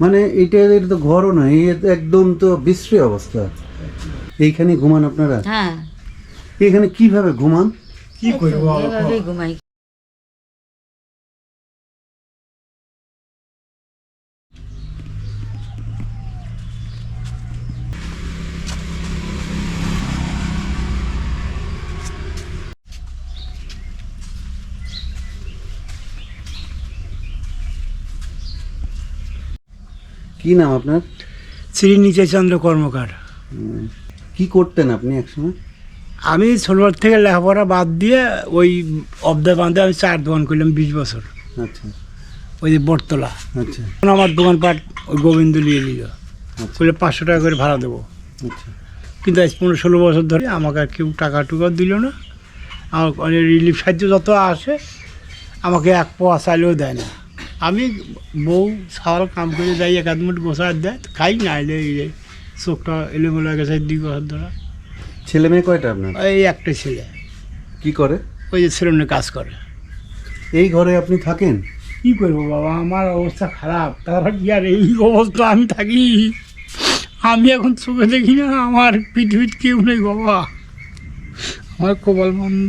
মানে এটা এটা তো ঘরও না এই তো একদম তো বিশ্রী অবস্থা। এইখানে ঘুমান আপনারা? হ্যাঁ। এখানে কীভাবে ঘুমান? কি করব? ঘুমাই। কি নাম আপনার? শ্রীনিচে চন্দ্র কর্মকার। কি করতেন আপনি একসময়? আমি ছোটবেলা থেকে লেখাপড়া বাদ দিয়ে ওই অবদা বাঁধে আমি চার দোকান করলাম বিশ বছর। আচ্ছা। ওই যে বটতলা। আচ্ছা। আমার দোকানপাট ওই গোবিন্দ নিয়ে নিল। আচ্ছা। বলে পাঁচশো টাকা করে ভাড়া দেবো। আচ্ছা। কিন্তু আজ পনেরো ষোলো বছর ধরে আমাকে আর কেউ টাকা টুকা দিল না। আমার মানে রিলিফ সাহায্য যত আসে আমাকে এক পোয়া চাইলেও দেয় না। আমি বউ সাল কাম করে যাই এক আধ মিনিট বসা দেয় খাই না এলে এই যে চোখটা এলোমেলো গেছে দুই বছর ধরে। ছেলে মেয়ে কয়টা আপনার? এই একটা ছেলে। কি করে? ওই যে সেলুনে কাজ করে। এই ঘরে আপনি থাকেন? কি করব বাবা আমার অবস্থা খারাপ। তারা কি আর এই অবস্থা আমি থাকি। আমি এখন চোখে দেখি না আমার পৃথিবীর কেউ নেই বাবা। আমার কপাল বন্ধ।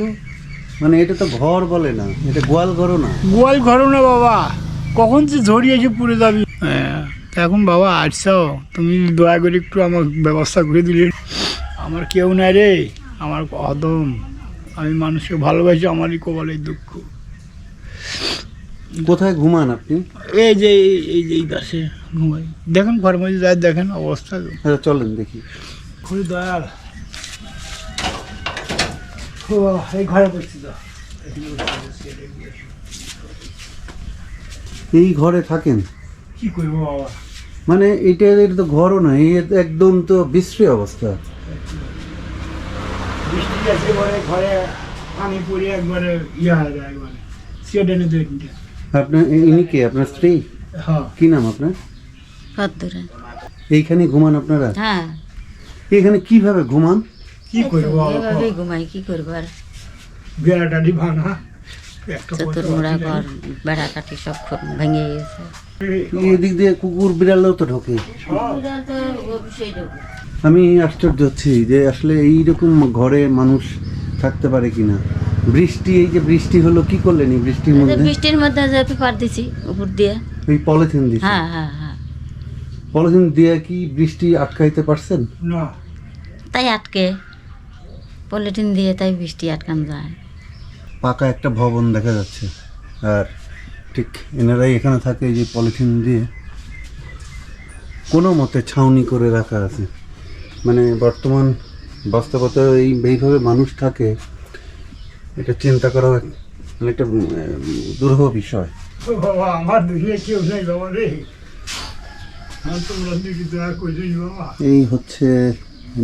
মানে এটা তো ঘর বলে না এটা গোয়াল ঘরও না। গোয়াল ঘরও না বাবা। কখন যে ঝড়ি এসে পড়ে যাবি? হ্যাঁ এখন বাবা আসছো। তুমি দয়া করে একটু আমার ব্যবস্থা করে দিলে। আমার কেউ নাই রে আমার অদম আমি মানুষকে ভালোবাসি আমারই কপালের দুঃখ। কোথায় ঘুমান আপনি? এই যে এই- এই যে এই দাসে ঘুমাই। দেখেন ঘর মধ্যে যায় দেখেন অবস্থা। আচ্ছা চলেন দেখি। খুবই দয়াল। ও বাবা, এই ঘরে বসছি তো। এই ঘরে থাকেন। কি করব বাবা? মানে এটা এটা তো ঘরও না এই একদম তো বিশ্রী অবস্থা। বৃষ্টি আছে ঘরে ঘরে পানি পড়ে একবারে ইয়ে হয়ে যায় একবারে। সেডেনে দুইটা আপনার ইনি কে? আপনার স্ত্রী? হ্যাঁ। কি নাম আপনার? কদ্দুরে। এইখানে ঘুমান আপনারা? হ্যাঁ। এখানে কীভাবে ঘুমান? কি করব বাবা? ঘুমাই কি করব আর? বেড়াটাটি ভাঙা একটা চতুর মোড়া ঘর বেড়া কাটি সব ভেঙে গেছে। এদিক দিয়ে কুকুর বিড়ালও তো ঢোকে। আমি আশ্চর্য হচ্ছি যে আসলে এইরকম ঘরে মানুষ থাকতে পারে কিনা। বৃষ্টি এই যে বৃষ্টি হলো কি করলেন এই বৃষ্টির মধ্যে? বৃষ্টির মধ্যে যে পেপার দিছি উপর দিয়ে। এই পলিথিন দিচ্ছে হ্যাঁ হ্যাঁ হ্যাঁ। পলিথিন দিয়ে কি বৃষ্টি আটকাইতে পারছেন? না। তাই আটকে। পলিথিন দিয়ে তাই বৃষ্টি আটকান যায়। পাকা একটা ভবন দেখা যাচ্ছে। আর ঠিক এনারাই এখানে থাকে এই যে পলিথিন দিয়ে। কোনো মতে ছাউনি করে রাখা আছে। মানে বর্তমান বাস্তবতা এই এইভাবে মানুষ থাকে এটা চিন্তা করা মানে একটা দুরূহ বিষয়। বাবা আমার দুনিয়া কেউ নেই বাবা রে। আমার তোমরা দিকে দয়া করে বাবা। এই হচ্ছে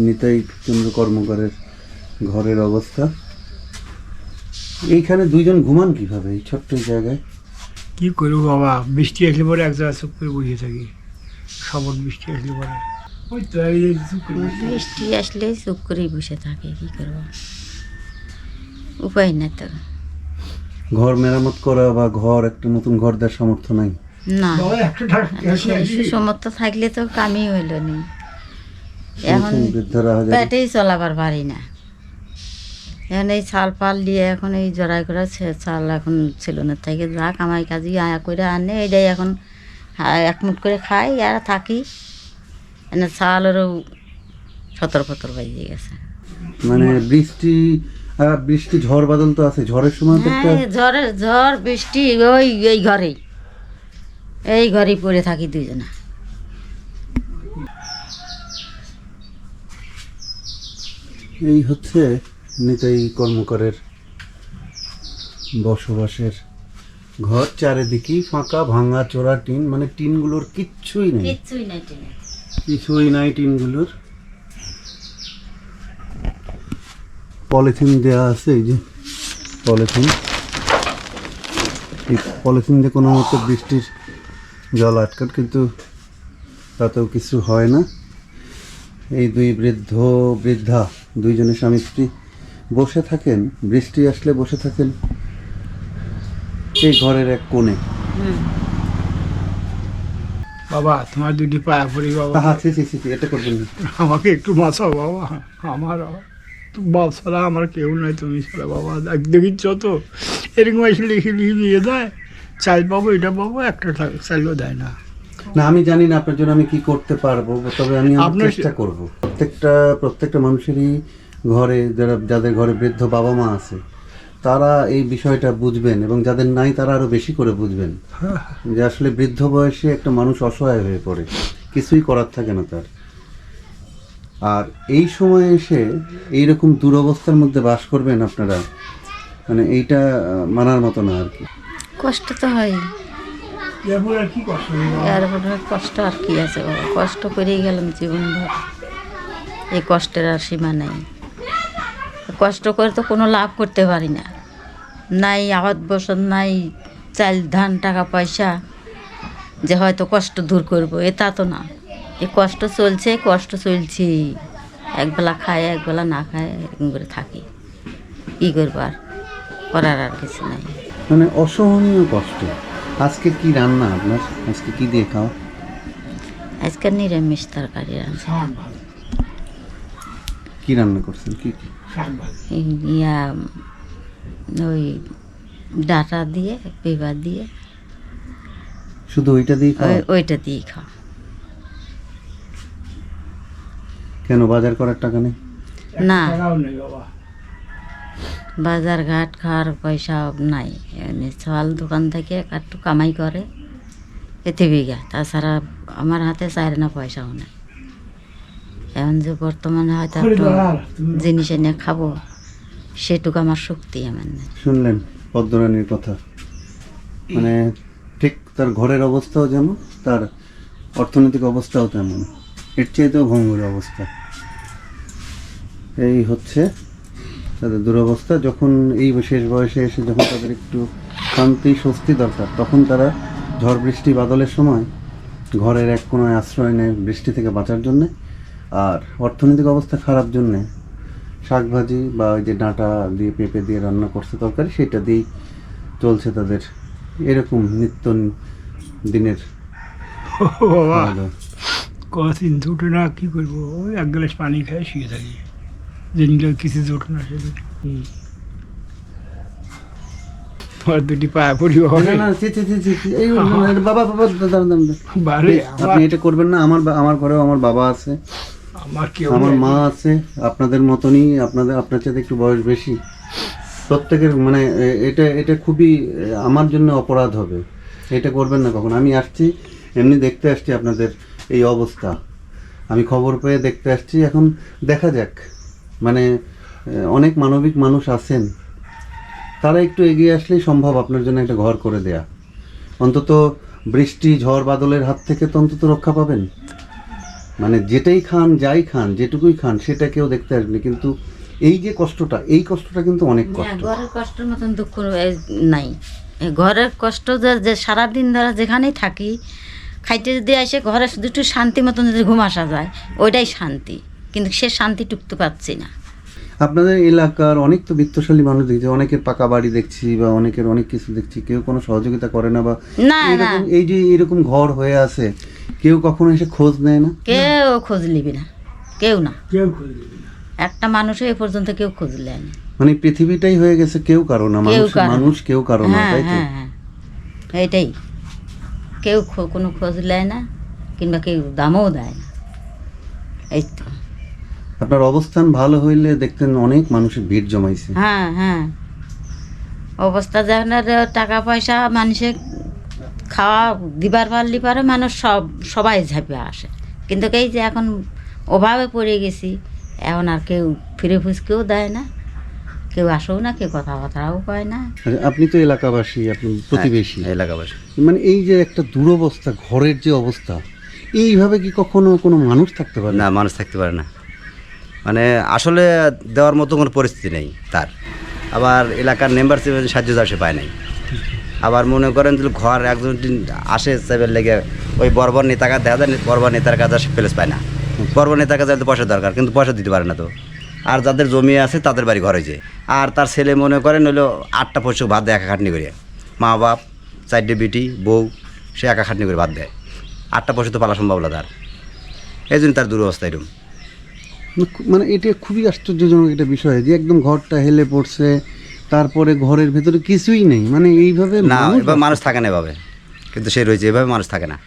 নিতাই চন্দ্র কর্মকারের ঘরের অবস্থা। এইখানে দুইজন ঘুমান কীভাবে এই ছোট্ট জায়গায়? কি করব বাবা? বৃষ্টি আসলে পরে এক জায়গায় চুপ করে বসে থাকি। সাবন বৃষ্টি আসলে পরে। ওই তো। বৃষ্টি আসলে চুপ করেই বসে থাকে কি করব? উপায় নাই তো। ঘর মেরামত করা বা ঘর একটা নতুন ঘর দেওয়ার সামর্থ্য নাই? না। সুসমর্থ থাকলে তো কামই হইল নি। এখন পেটেই চলাবার পারি না। এখন এই চাল পাল দিয়ে এখন এই জড়াই করে চাল এখন ছেলনের থেকে যা কামাই কাজি আয়া করে আনে এটাই এখন হা- এক মুঠ করে খাই আর থাকি এনে চালেরও সতর ফতর বাজিয়ে গেছে। মানে বৃষ্টি বৃষ্টি ঝড় বাদল তো আছে ঝড়ের সময় তো হ্যাঁ ঝড়ের ঝড় বৃষ্টি ওই এই ঘরেই। এই ঘরেই পড়ে থাকি দুজনে এই হচ্ছে নিতাই কর্মকারের বসবাসের ঘর চারিদিকেই ফাঁকা ভাঙা চোরা টিন মানে টিনগুলোর কিচ্ছুই নেই। কিচ্ছুই নাই টেনে। কিছুই নাই টিনগুলোর। পলিথিন দেওয়া আছে এই যে পলিথিন। এই পলিথিন দিয়ে কোনো মতো বৃষ্টির জল আটকান কিন্তু তাতেও কিছু হয় না। এই দুই বৃদ্ধ বৃদ্ধা দুইজনের স্বামী স্ত্রী বসে থাকেন বৃষ্টি আসলে বসে থাকেন এই ঘরের এক কোণে। বাবা তোমার দুটি পায়া পড়ি বাবা। হ্যাঁ ছি ছি ছি, এটা করবেন আমাকে একটু বাঁচাও বাবা আমার বাপ ছাড়া আমার কেউ নাই তুমি ছাড়া বাবা। দেখ- দেখিচ্ছ তো? এরকম এসে লিখে লিখে দিয়ে দেয় চাল পাবো এটা পাবো একটা চাইলেও দেয় না। না আমি জানি না আপনার জন্য আমি কি করতে পারব তবে আমি চেষ্টা করব। প্রত্যেকটা প্রত্যেকটা মানুষেরই ঘরে যারা যাদের ঘরে বৃদ্ধ বাবা মা আছে তারা এই বিষয়টা বুঝবেন এবং যাদের নাই তারা আরও বেশি করে বুঝবেন। যে আসলে বৃদ্ধ বয়সে একটা মানুষ অসহায় হয়ে পড়ে কিছুই করার থাকে না তার। আর এই সময়ে এসে এইরকম দুরবস্থার মধ্যে বাস করবেন আপনারা মানে এইটা মানার মতো না আর কি। কষ্ট তো হয়। এরপর কষ্ট আর কি আছে কষ্ট করেই গেলাম জীবনভর। এই কষ্টের আর সীমা নেই। কষ্ট করে তো কোনো লাভ করতে পারি না। নাই আবাদ বসত নাই চাল ধান টাকা পয়সা যে হয়তো কষ্ট দূর করব এটা তো না। এ কষ্ট চলছে কষ্ট চলছে। একবেলা খায় একবেলা না খায় এরকম করে থাকি। কী করব আর? করার আর কিছু নাই। মানে অসহনীয় কষ্ট। আজকে কি রান্না আপনার? আজকে কি দিয়ে খাওয়া আজকে নিরামিষ তরকারি ভালো কি রান্না করছেন? কি কি? ইয়া ওই ডাটা দিয়ে পেঁপা দিয়ে। শুধু ওইটা দিয়ে খাওয়া ওইটা দিয়ে খাও। কেন বাজার করার টাকা নেই? না। টাকাও নেই বাবা। বাজার ঘাট খাওয়ার পয়সা নাই। এমনি চাল দোকান থেকে একটু কামাই করে এতে বিঘা। তাছাড়া আমার হাতে চার না পয়সাও নাই। এখন যে বর্তমানে হয়তো একটু জিনিস এনে খাব সেটুকু আমার শক্তি আমার নেই। শুনলেন পদ্মরানীর কথা। মানে ঠিক তার ঘরের অবস্থাও যেমন তার অর্থনৈতিক অবস্থাও তেমন। এর চাইতেও ভঙ্গুর অবস্থা। এই হচ্ছে তাদের দুরবস্থা। যখন এই শেষ বয়সে এসে যখন তাদের একটু শান্তি স্বস্তি দরকার তখন তারা ঝড় বৃষ্টি বাদলের সময় ঘরের এক কোনায় আশ্রয় নেয় বৃষ্টি থেকে বাঁচার জন্যে। আর অর্থনৈতিক অবস্থা খারাপ জন্যে শাকভাজি বা ওই যে ডাঁটা দিয়ে পেঁপে দিয়ে রান্না করছে তরকারি সেটা দিয়েই চলছে তাদের এরকম নিত্য দিনের বাবা কদিন জুটে না কি করব? ওই এক গ্লাস পানি খাই শুয়ে থাকি। যেগুলো কিছু জোটে না সেগুলো তোমার দুটি পায়া পড়ি না এই বাবা বাবা দাঁড়ান, দাঁড়ান, আপনি এটা করবেন না আমার আমার ঘরেও আমার বাবা আছে। আমার মা আছে, আপনাদের মতনই, আপনাদের, আপনার চাইতে একটু বয়স বেশি। প্রত্যেকের মানে এটা এটা খুবই আমার জন্য অপরাধ হবে। এটা করবেন না কখন। আমি আসছি, এমনি দেখতে আসছি আপনাদের এই অবস্থা। আমি খবর পেয়ে দেখতে আসছি, এখন দেখা যাক। মানে অনেক মানবিক মানুষ আছেন। তারা একটু এগিয়ে আসলেই সম্ভব আপনার জন্য একটা ঘর করে দেয়া। অন্তত বৃষ্টি, ঝড়, বাদলের হাত থেকে তো অন্তত রক্ষা পাবেন। মানে যেটাই খান যাই খান যেটুকুই খান সেটা কেউ দেখতে আসবে কিন্তু এই যে কষ্টটা এই কষ্টটা কিন্তু অনেক কষ্ট। ঘরের কষ্টের মতন দুঃখ নাই। ঘরের কষ্ট যে সারাদিন ধরা যেখানেই থাকি খাইতে যদি আসে ঘরে শুধু একটু শান্তি মতন যদি ঘুম আসা যায় ওইটাই শান্তি। কিন্তু সে শান্তি টুকতে পাচ্ছি না। আপনাদের এলাকার অনেক তো বিত্তশালী মানুষ দেখছি অনেকের পাকা বাড়ি দেখছি বা অনেকের অনেক কিছু দেখছি কেউ কোনো সহযোগিতা করে না বা এই যে এরকম ঘর হয়ে আছে কেউ কখনো এসে খোঁজ নেয় না? কেউ খোঁজ নিবি না। কেউ না। কেউ করে দেবে না। একটা মানুষও এ পর্যন্ত কেউ খোঁজ নেয়নি মানে পৃথিবীটাই হয়ে গেছে কেউ কারও না কেউ মানুষ মানুষ কেউ কারও না হ্যাঁ তাই তো? হ্যাঁ হ্যাঁ। এইটাই কেউ কোনো খোঁজ নেয় না কিংবা কেউ দামও দেয় না। এই তো। আপনার অবস্থান ভালো হইলে দেখতেন অনেক মানুষের ভিড় জমাইছে। হ্যাঁ হ্যাঁ। অবস্থা যেন টাকা পয়সা মানুষে খাওয়া দিবার পারলি পারে মানুষ সব সবাই ঝাঁপে আসে। কিন্তু এই যে এখন অভাবে পড়ে গেছি এখন আর কেউ ফিরে ফুসকেও দেয় না। কেউ আসেও না কেউ কথাবার্তাও কয় না। আপনি তো এলাকাবাসী আপনি প্রতিবেশী। হ্যাঁ, এলাকাবাসী। মানে এই যে একটা দুরবস্থা ঘরের যে অবস্থা এইভাবে কি কখনো কোনো মানুষ থাকতে পারে? না মানুষ থাকতে পারে না। মানে আসলে দেওয়ার মতো কোনো পরিস্থিতি নেই তার। আবার এলাকার মেম্বারশিপ সাহায্য সে পায় নাই। আবার মনে করেন যে ঘর একজন আসে সেবের লেগে ওই বর্বর নেতাকে দেখা যায়, বর্বর নেতার কাছে প্লেস পায় না। বর্বর নেতার কাছে তো পয়সা দরকার, কিন্তু পয়সা দিতে পারে না তো। আর যাদের জমি আছে তাদের বাড়ি ঘর হয়েছে। আর তার ছেলে মনে করেন হলো আটটা পয়সা ভাত দেয় একা খাটনি করে। মা বাপ, চারটে বিটি, বউ, সে একা খাটনি করে ভাত দেয়। আটটা পয়সা তো পালা সম্ভাবনা তার। এই জন্য তার দুরবস্থা এরকম। মানে এটা খুবই আশ্চর্যজনক একটা বিষয় যে একদম ঘরটা হেলে পড়ছে তারপরে ঘরের ভেতরে কিছুই নেই। মানে এইভাবে না এভাবে মানুষ থাকে না এভাবে। কিন্তু সে রয়েছে এভাবে মানুষ থাকে না।